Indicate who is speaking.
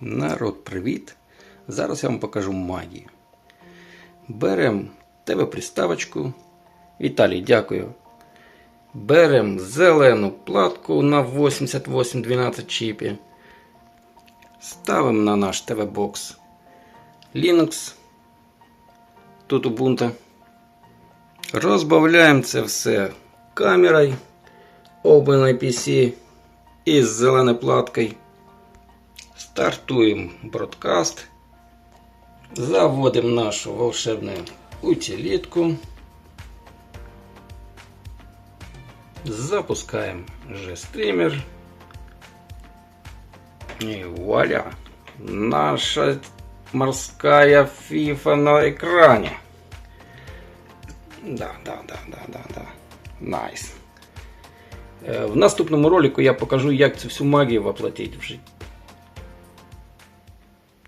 Speaker 1: Народ, привіт! Зараз я вам покажу магію. Беремо тебе приставочку. Віталій, дякую. Беремо зелену платку на 8812 чіпі. Ставимо на наш ТВ-бокс Linux. Тут Ubuntu. Розбавляємо це все камерою OpenIPC із зеленою платкою. Стартуємо бродкаст. Заводимо нашу волшебную утилитку. Запускаем же стример. И вуаля! Наша морская фифа на экране. Да, да, да, да, да, да. Найс. Е, В наступному ролику я покажу, як цю всю магію воплотити в життя.